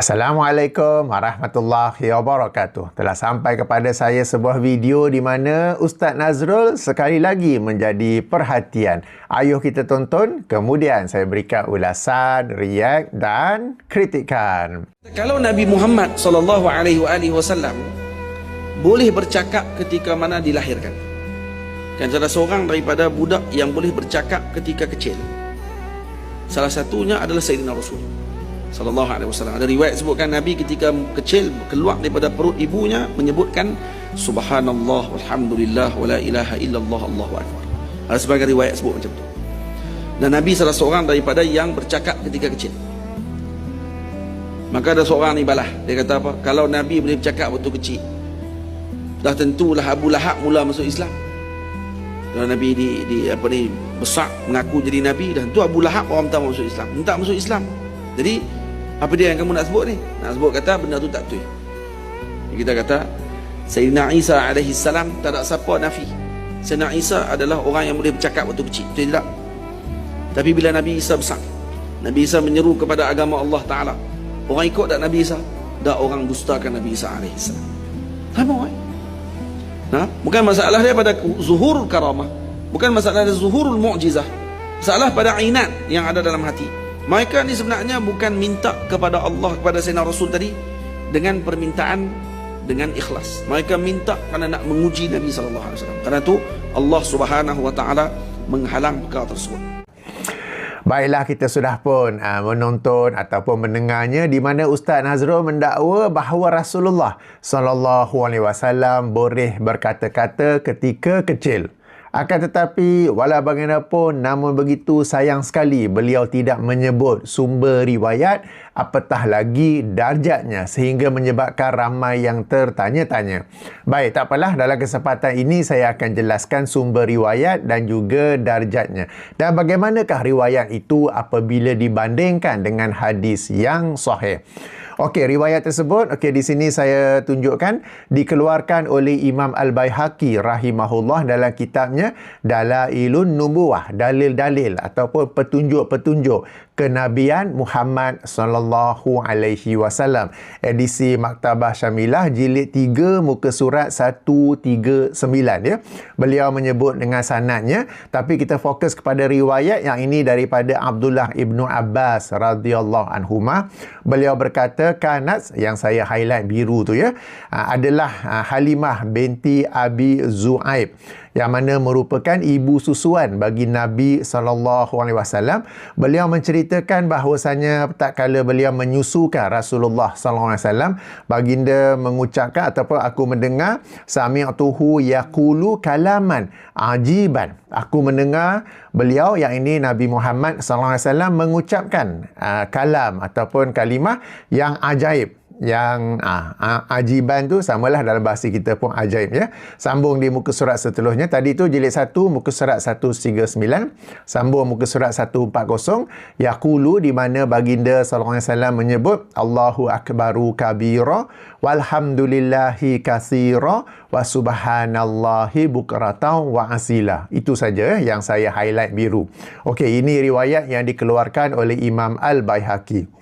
Assalamualaikum warahmatullahi wabarakatuh. Telah sampai kepada saya sebuah video di mana Ustaz Nazrul sekali lagi menjadi perhatian. Ayuh kita tonton, kemudian saya berikan ulasan, react dan kritikan. Kalau Nabi Muhammad sallallahu alaihi wasallam boleh bercakap ketika mana dilahirkan. Dan salah seorang daripada budak yang boleh bercakap ketika kecil. Salah satunya adalah Sayyidina Rasul sallallahu alaihi wasallam. Ada riwayat sebutkan Nabi ketika kecil keluar daripada perut ibunya menyebutkan subhanallah walhamdulillah wala ilaha illallah Allahu akbar. Ada sebagai riwayat sebut macam tu. Dan Nabi salah seorang daripada yang bercakap ketika kecil. Maka ada seorang ni balah. Dia kata apa? Kalau Nabi boleh bercakap waktu kecil, dah tentulah Abu Lahab mula masuk Islam. Kalau Nabi di, di apa ni besar mengaku jadi Nabi dan tu Abu Lahab orang pertama masuk Islam. Minta masuk Islam. Jadi apa dia yang kamu nak sebut ni? Nak sebut kata benda tu tak betul. Kita kata Sayyidina Isa alaihi salam tak ada siapa nafi. Sayyidina Isa adalah orang yang boleh bercakap waktu kecil. Betul tidak? Tapi bila Nabi Isa besar, Nabi Isa menyeru kepada agama Allah Taala. Orang ikut tak Nabi Isa? Tak orang dustakan Nabi Isa alaihi salam. Sama eh? Nah, bukan masalah dia pada zuhur karamah. Bukan masalah dia zuhurul mu'jizah. Masalah pada inat yang ada dalam hati. Mereka ni sebenarnya bukan minta kepada Allah kepada Sayyidina Rasul tadi dengan permintaan dengan ikhlas. Mereka minta kerana nak menguji Nabi sallallahu alaihi wasallam. Karena tu Allah Subhanahu wa taala menghalang perkara tersebut. Baiklah kita sudah pun uh, menonton ataupun mendengarnya di mana Ustaz Nazrul mendakwa bahawa Rasulullah sallallahu alaihi wasallam boleh berkata-kata ketika kecil. Akan tetapi, walau bagaimanapun, namun begitu sayang sekali beliau tidak menyebut sumber riwayat apatah lagi darjatnya sehingga menyebabkan ramai yang tertanya-tanya. Baik, tak apalah. Dalam kesempatan ini saya akan jelaskan sumber riwayat dan juga darjatnya. Dan bagaimanakah riwayat itu apabila dibandingkan dengan hadis yang sahih. Okey, riwayat tersebut, okey di sini saya tunjukkan dikeluarkan oleh Imam Al-Baihaqi rahimahullah dalam kitabnya Dalailun Nubuwah, dalil-dalil ataupun petunjuk-petunjuk kenabian Muhammad sallallahu alaihi wasallam. Edisi Maktabah Syamilah jilid 3 muka surat 139 ya. Beliau menyebut dengan sanadnya tapi kita fokus kepada riwayat yang ini daripada Abdullah ibnu Abbas radhiyallahu anhuma beliau berkata kanat yang saya highlight biru tu ya adalah Halimah binti Abi Zuaib yang mana merupakan ibu susuan bagi Nabi sallallahu alaihi wasallam. Beliau menceritakan bahawasanya tak kala beliau menyusukan Rasulullah sallallahu alaihi wasallam baginda mengucapkan ataupun aku mendengar sami'tuhu yaqulu kalaman ajiban. Aku mendengar beliau yang ini Nabi Muhammad sallallahu alaihi wasallam mengucapkan uh, kalam ataupun kalimah yang ajaib yang ah, ah, ajiban tu samalah dalam bahasa kita pun ajaib ya. Sambung di muka surat seterusnya. Tadi tu jilid 1 muka surat 139, sambung muka surat 140 yaqulu di mana baginda sallallahu alaihi wasallam menyebut Allahu akbaru kabira walhamdulillahi katsira wa subhanallahi bukratan wa asila. Itu saja yang saya highlight biru. Okey, ini riwayat yang dikeluarkan oleh Imam Al-Baihaqi.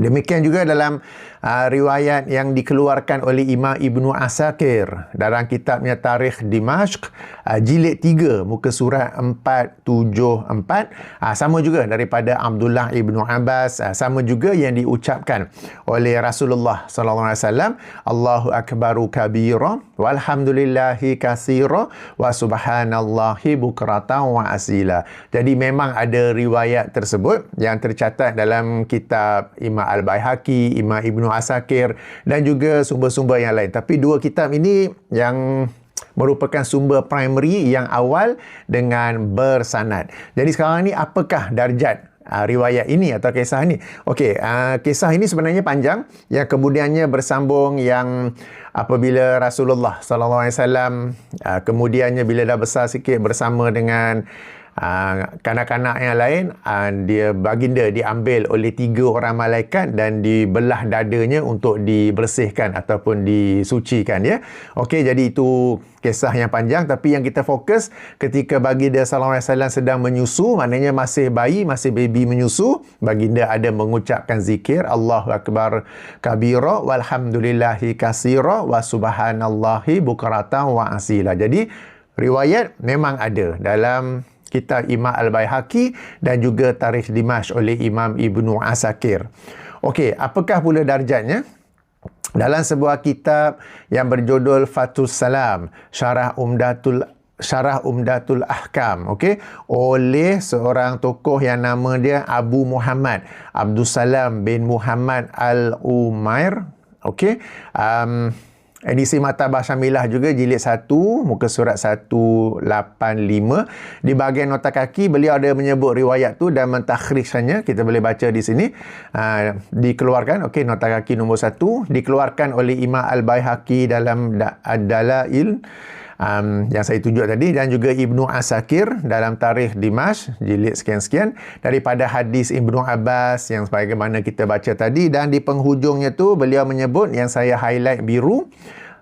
Demikian juga dalam uh, riwayat yang dikeluarkan oleh Imam Ibnu Asakir dalam kitabnya Tarikh Dimashq uh, jilid 3 muka surat 474 uh, sama juga daripada Abdullah Ibnu Abbas uh, sama juga yang diucapkan oleh Rasulullah wasallam Allahu akbaru kabira walhamdulillahi katsira wa subhanallahi bukratan wa asila. Jadi memang ada riwayat tersebut yang tercatat dalam kitab Imam Al-Baihaqi, Imam Ibnu Asakir dan juga sumber-sumber yang lain. Tapi dua kitab ini yang merupakan sumber primary yang awal dengan bersanad. Jadi sekarang ni apakah darjat uh, riwayat ini atau kisah ini? Okey, uh, kisah ini sebenarnya panjang yang kemudiannya bersambung yang apabila Rasulullah sallallahu alaihi wasallam uh, kemudiannya bila dah besar sikit bersama dengan uh, kanak-kanak yang lain uh, dia baginda diambil oleh tiga orang malaikat dan dibelah dadanya untuk dibersihkan ataupun disucikan ya. Okey jadi itu kisah yang panjang tapi yang kita fokus ketika baginda sallallahu alaihi wasallam sedang menyusu maknanya masih bayi masih baby menyusu baginda ada mengucapkan zikir Allahu akbar kabira walhamdulillahi kasira wa subhanallahi bukratan wa asila. Jadi riwayat memang ada dalam kitab Imam Al-Baihaqi dan juga Tarikh Dimash oleh Imam Ibnu Asakir. Okey, apakah pula darjatnya? dalam sebuah kitab yang berjudul Fathus Salam Syarah Umdatul Syarah Umdatul Ahkam okey oleh seorang tokoh yang nama dia Abu Muhammad Abdul Salam bin Muhammad Al-Umair okey um, Edisi Mata Bahasa Milah juga jilid 1 muka surat 185 di bahagian nota kaki beliau ada menyebut riwayat tu dan mentakhrijkannya kita boleh baca di sini. Uh, dikeluarkan okey nota kaki nombor 1 dikeluarkan oleh Imam Al-Baihaqi dalam Ad-Dalail um, yang saya tunjuk tadi dan juga Ibnu Asakir dalam tarikh Dimash jilid sekian-sekian daripada hadis Ibnu Abbas yang sebagaimana kita baca tadi dan di penghujungnya tu beliau menyebut yang saya highlight biru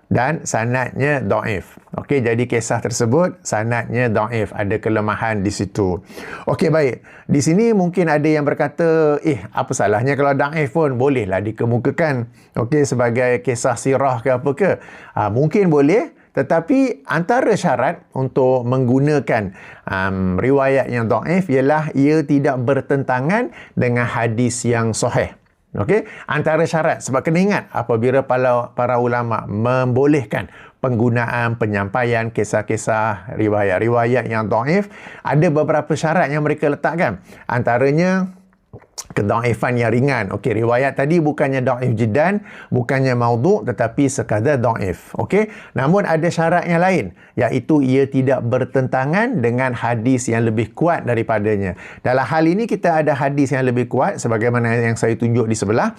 dan sanadnya daif. Okey, jadi kisah tersebut sanadnya daif, ada kelemahan di situ. Okey, baik. Di sini mungkin ada yang berkata, "Eh, apa salahnya kalau daif pun bolehlah dikemukakan." Okey, sebagai kisah sirah ke apa ke? Ha, mungkin boleh, tetapi antara syarat untuk menggunakan um, riwayat yang dhaif ialah ia tidak bertentangan dengan hadis yang sahih. Okey, antara syarat sebab kena ingat apabila para, para ulama membolehkan penggunaan penyampaian kisah-kisah riwayat-riwayat yang dhaif ada beberapa syarat yang mereka letakkan. Antaranya kedaifan yang ringan. Okey, riwayat tadi bukannya daif jiddan, bukannya maudhu tetapi sekadar daif. Okey, namun ada syarat yang lain iaitu ia tidak bertentangan dengan hadis yang lebih kuat daripadanya. Dalam hal ini kita ada hadis yang lebih kuat sebagaimana yang saya tunjuk di sebelah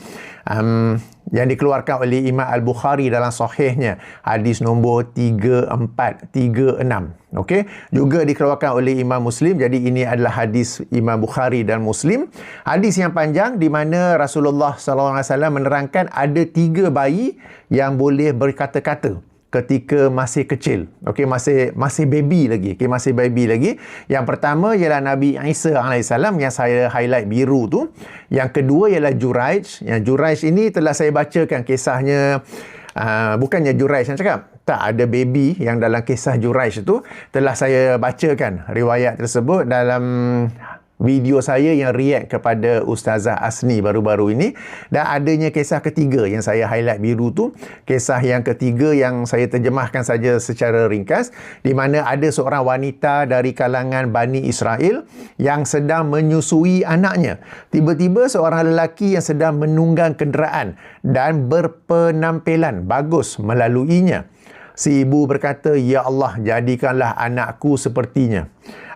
um, yang dikeluarkan oleh Imam Al-Bukhari dalam sahihnya hadis nombor 3436 okey juga dikeluarkan oleh Imam Muslim jadi ini adalah hadis Imam Bukhari dan Muslim hadis yang panjang di mana Rasulullah wasallam menerangkan ada tiga bayi yang boleh berkata-kata ketika masih kecil. Okey, masih masih baby lagi. Okey, masih baby lagi. Yang pertama ialah Nabi Isa alaihissalam yang saya highlight biru tu. Yang kedua ialah Juraij. Yang Juraij ini telah saya bacakan kisahnya Uh, bukannya Juraij yang cakap tak ada baby yang dalam kisah Juraij itu telah saya bacakan riwayat tersebut dalam video saya yang react kepada Ustazah Asni baru-baru ini. Dan adanya kisah ketiga yang saya highlight biru tu. Kisah yang ketiga yang saya terjemahkan saja secara ringkas. Di mana ada seorang wanita dari kalangan Bani Israel yang sedang menyusui anaknya. Tiba-tiba seorang lelaki yang sedang menunggang kenderaan dan berpenampilan bagus melaluinya si ibu berkata ya Allah jadikanlah anakku sepertinya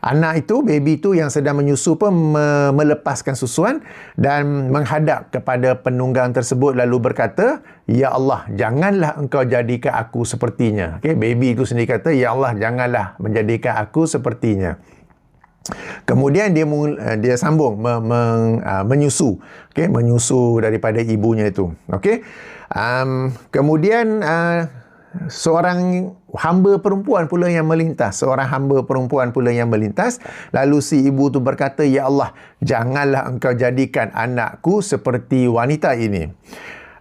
anak itu, baby itu yang sedang menyusu pun me- melepaskan susuan dan menghadap kepada penunggang tersebut lalu berkata, Ya Allah, janganlah engkau jadikan aku sepertinya. Okay, baby itu sendiri kata, Ya Allah, janganlah menjadikan aku sepertinya. Kemudian dia dia sambung me, me, uh, menyusu, okay, menyusu daripada ibunya itu. Okay. Um, kemudian uh, seorang hamba perempuan pula yang melintas. Seorang hamba perempuan pula yang melintas. Lalu si ibu tu berkata ya Allah janganlah engkau jadikan anakku seperti wanita ini.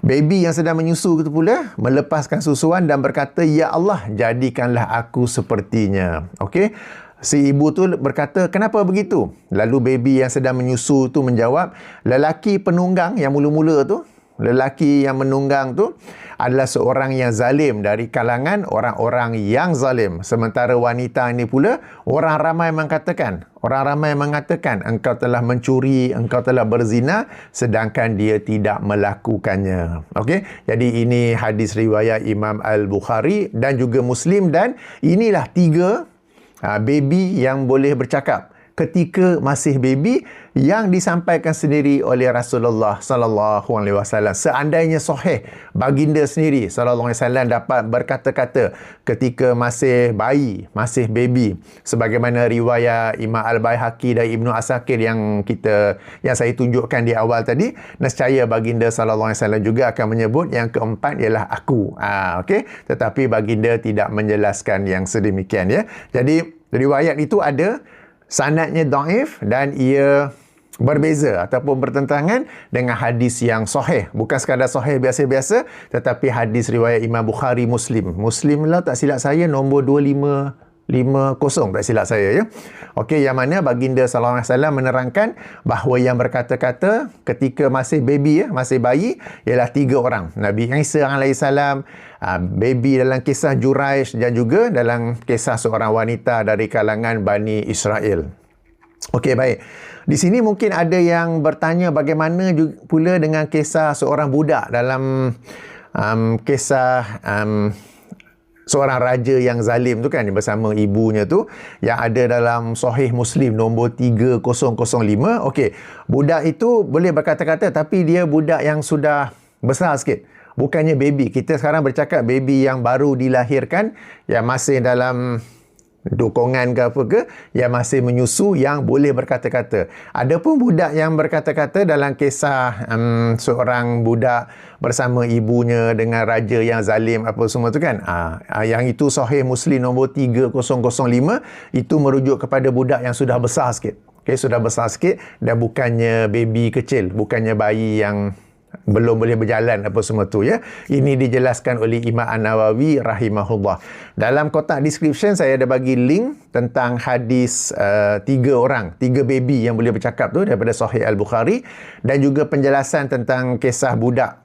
Baby yang sedang menyusu itu pula melepaskan susuan dan berkata ya Allah jadikanlah aku sepertinya. Okey Si ibu tu berkata, kenapa begitu? Lalu baby yang sedang menyusu tu menjawab, lelaki penunggang yang mula-mula tu, lelaki yang menunggang tu, adalah seorang yang zalim dari kalangan orang-orang yang zalim. Sementara wanita ini pula, orang ramai mengatakan, orang ramai mengatakan engkau telah mencuri, engkau telah berzina sedangkan dia tidak melakukannya. Okey. Jadi ini hadis riwayat Imam Al-Bukhari dan juga Muslim dan inilah tiga uh, baby yang boleh bercakap ketika masih baby yang disampaikan sendiri oleh Rasulullah sallallahu alaihi wasallam. Seandainya sahih baginda sendiri sallallahu alaihi wasallam dapat berkata-kata ketika masih bayi, masih baby sebagaimana riwayat Imam Al-Baihaqi dan Ibnu Asakir yang kita yang saya tunjukkan di awal tadi, nescaya baginda sallallahu alaihi wasallam juga akan menyebut yang keempat ialah aku. Ah okey, tetapi baginda tidak menjelaskan yang sedemikian ya. Jadi riwayat itu ada sanadnya daif dan ia berbeza ataupun bertentangan dengan hadis yang sahih. Bukan sekadar sahih biasa-biasa tetapi hadis riwayat Imam Bukhari Muslim. Muslim lah tak silap saya nombor 25 50 tak silap saya ya. Okey yang mana baginda sallallahu alaihi wasallam menerangkan bahawa yang berkata-kata ketika masih baby ya, masih bayi ialah tiga orang. Nabi Isa alaihi salam, uh, baby dalam kisah Juraish dan juga dalam kisah seorang wanita dari kalangan Bani Israel. Okey baik. Di sini mungkin ada yang bertanya bagaimana pula dengan kisah seorang budak dalam um, kisah um, seorang raja yang zalim tu kan bersama ibunya tu yang ada dalam sahih muslim nombor 3005 okey budak itu boleh berkata-kata tapi dia budak yang sudah besar sikit. Bukannya baby. Kita sekarang bercakap baby yang baru dilahirkan yang masih dalam dukungan ke apa ke yang masih menyusu yang boleh berkata-kata. Ada pun budak yang berkata-kata dalam kisah um, seorang budak bersama ibunya dengan raja yang zalim apa semua tu kan. Ah yang itu sahih Muslim nombor 3005 itu merujuk kepada budak yang sudah besar sikit. Okay, sudah besar sikit dan bukannya baby kecil, bukannya bayi yang belum boleh berjalan apa semua tu ya. Ini dijelaskan oleh Imam An-Nawawi rahimahullah. Dalam kotak description saya ada bagi link tentang hadis uh, tiga orang, tiga baby yang boleh bercakap tu daripada Sahih Al-Bukhari dan juga penjelasan tentang kisah budak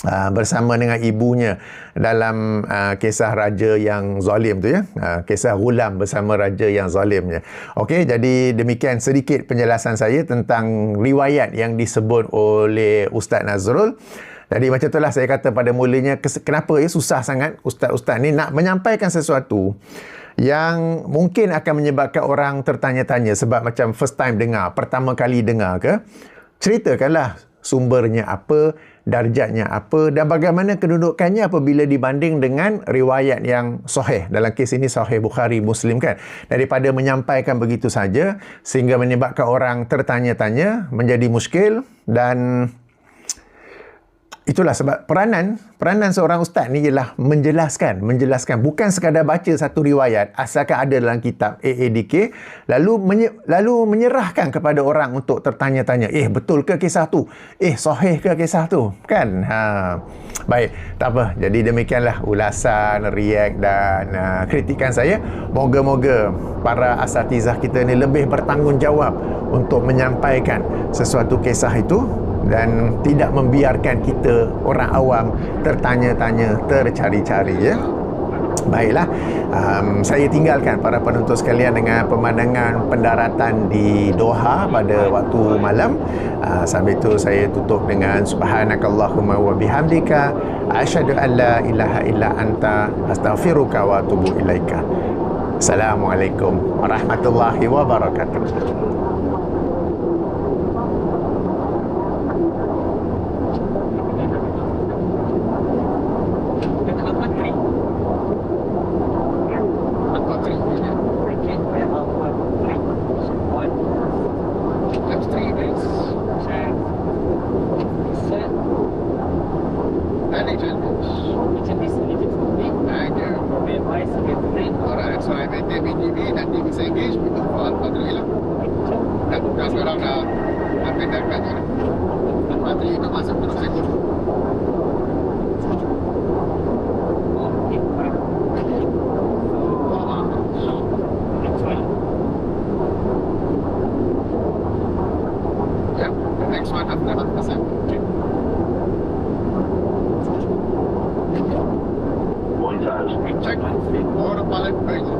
Uh, bersama dengan ibunya dalam uh, kisah raja yang zalim tu ya. Uh, kisah gulam bersama raja yang zalimnya. Okey jadi demikian sedikit penjelasan saya tentang riwayat yang disebut oleh Ustaz Nazrul. Jadi macam itulah saya kata pada mulanya kenapa ya susah sangat ustaz-ustaz ni nak menyampaikan sesuatu yang mungkin akan menyebabkan orang tertanya-tanya. Sebab macam first time dengar pertama kali dengar ke ceritakanlah sumbernya apa darjatnya apa dan bagaimana kedudukannya apabila dibanding dengan riwayat yang sahih. Dalam kes ini sahih Bukhari Muslim kan? Daripada menyampaikan begitu saja sehingga menyebabkan orang tertanya-tanya menjadi muskil dan Itulah sebab peranan peranan seorang ustaz ni ialah menjelaskan, menjelaskan bukan sekadar baca satu riwayat asalkan ada dalam kitab AADK lalu menye, lalu menyerahkan kepada orang untuk tertanya-tanya, eh betul ke kisah tu? Eh sahih ke kisah tu? Kan? Ha. Baik, tak apa. Jadi demikianlah ulasan, react dan uh, kritikan saya. Moga-moga para asatizah kita ni lebih bertanggungjawab untuk menyampaikan sesuatu kisah itu dan tidak membiarkan kita orang awam tertanya-tanya, tercari-cari ya. Baiklah, um, saya tinggalkan para penonton sekalian dengan pemandangan pendaratan di Doha pada waktu malam. Uh, sambil itu saya tutup dengan subhanakallahumma wa bihamdika asyhadu an la ilaha illa anta astaghfiruka wa atubu ilaika. Assalamualaikum warahmatullahi wabarakatuh. TV, that TV is engaged with the Dan sekarang dah hampir itu masuk terus sekut. One Check autopilot brain.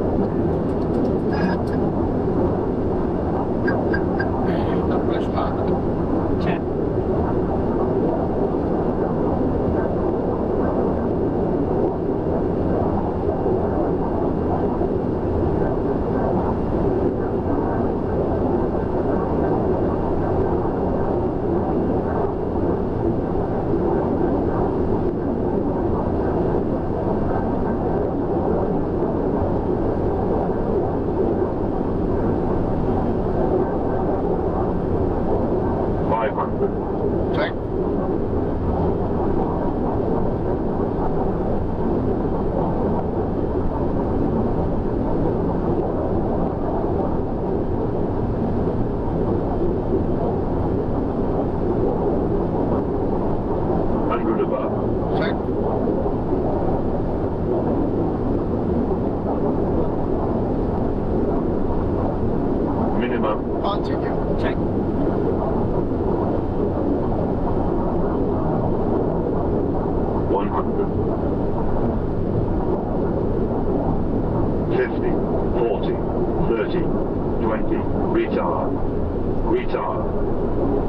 Thank you.